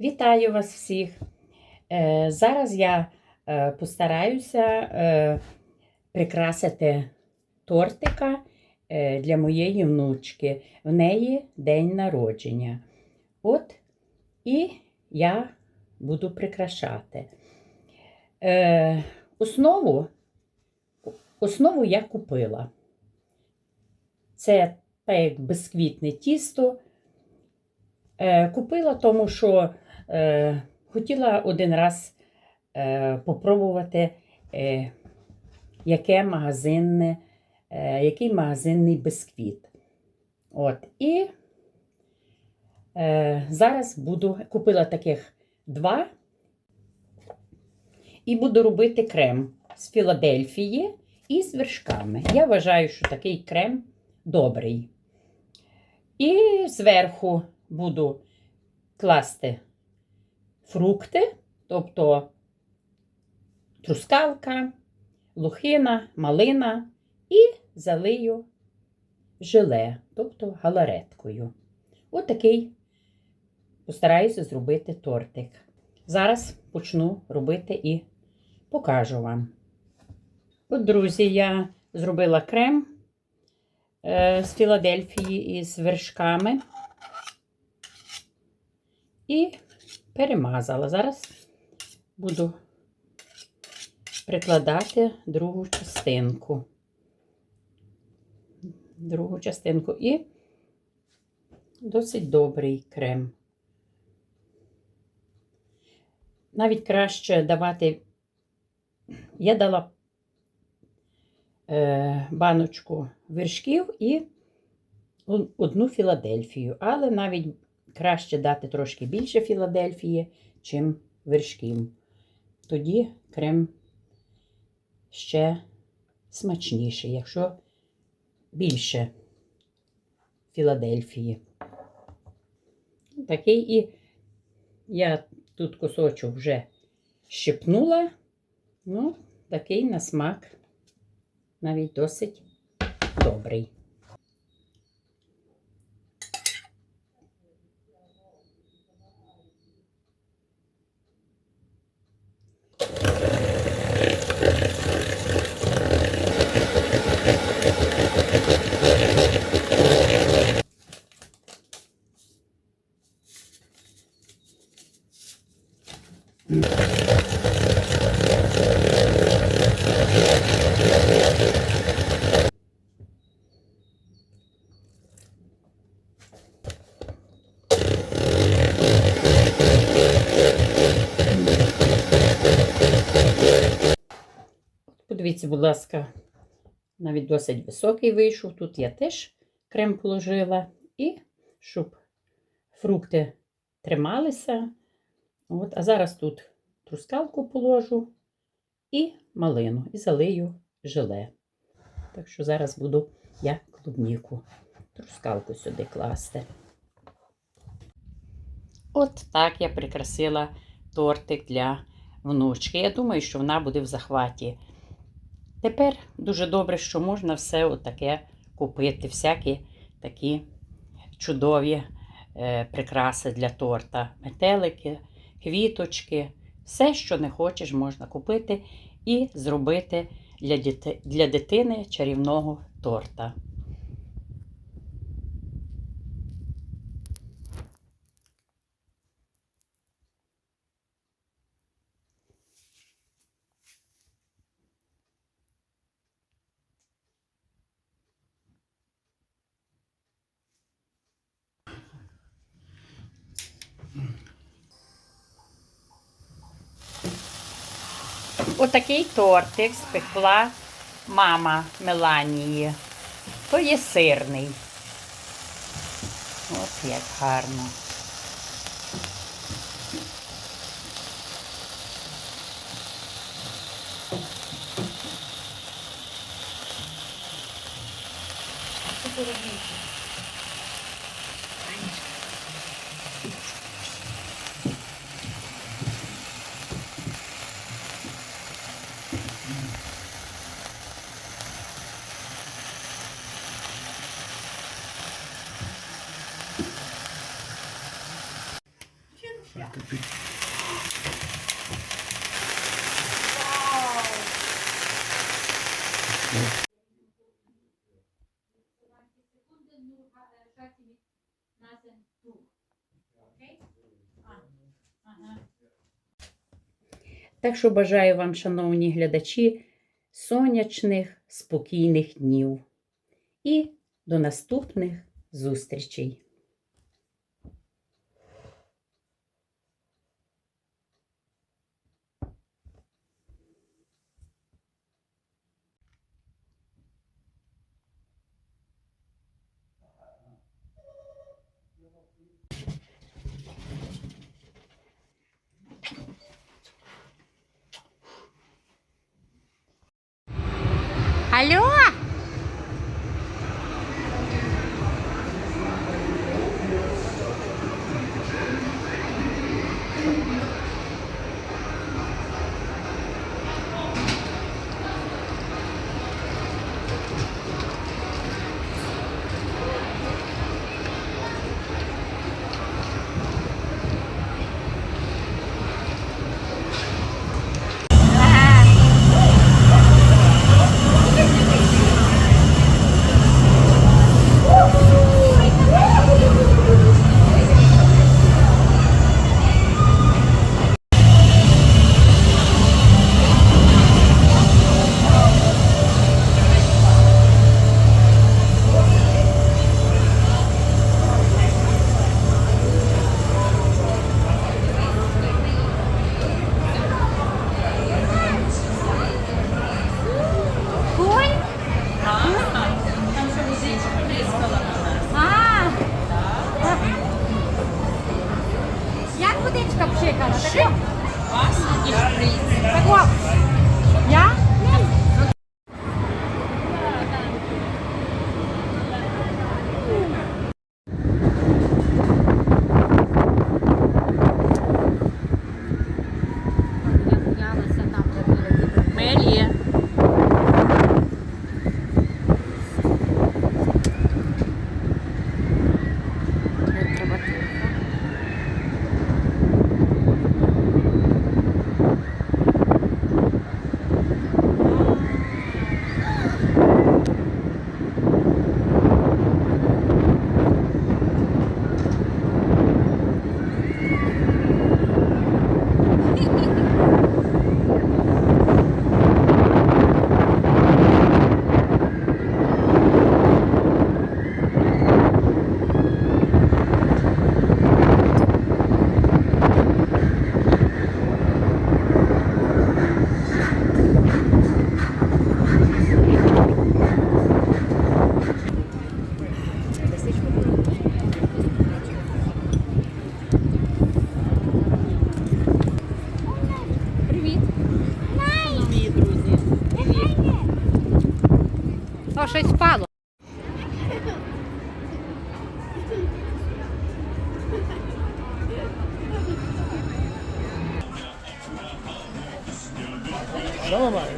Вітаю вас всіх! Е, Зараз я е, постараюся е, прикрасити тортика для моєї внучки. В неї день народження. От і я буду прикрашати. Основу, основу я купила. Це так як бисквітне тісто. Купила, тому що е, хотіла один раз е, попробувати, е, яке магазинне, е, який магазинний бисквіт. От, і е, зараз буду купила таких два і буду робити крем з Філадельфії і з вершками. Я вважаю, що такий крем добрий. І зверху буду класти фрукти, тобто трускавка, лухина, малина і залию желе, тобто галареткою. Отакий постараюся зробити тортик. Зараз почну робити і покажу вам. От, друзі, я зробила крем е, з Філадельфії із вершками і перемазала. Зараз буду прикладати другу частинку. Другу частинку і досить добрий крем. Навіть краще давати, я дала е, баночку вершків і одну Філадельфію, але навіть краще дати трошки більше Філадельфії, чим вершків. Тоді крем ще смачніший, якщо більше Філадельфії. Такий і я тут кусочок вже щепнула, ну, такий на смак навіть досить добрий. Подивіться, будь ласка, навіть досить високий вийшов. Тут я теж крем положила. І щоб фрукти трималися. От, А зараз тут трускавку положу і малину, і залию желе. Так що зараз буду я клубніку, трускавку сюди класти. От так я прикрасила тортик для внучки. Я думаю, що вона буде в захваті. Тепер дуже добре, що можна все отаке купити, всякі такі чудові е, прикраси для торта. Метелики, квіточки, все, що не хочеш, можна купити і зробити для, дитини чарівного торта. Отакий тортик спекла мама Меланії. То є сирний. От як гарно. Так що бажаю вам, шановні глядачі, сонячних, спокійних днів. І до наступних зустрічей! Алло? Водичка пшикала? Тако? Тако? Я? щось впало. Що ми маємо?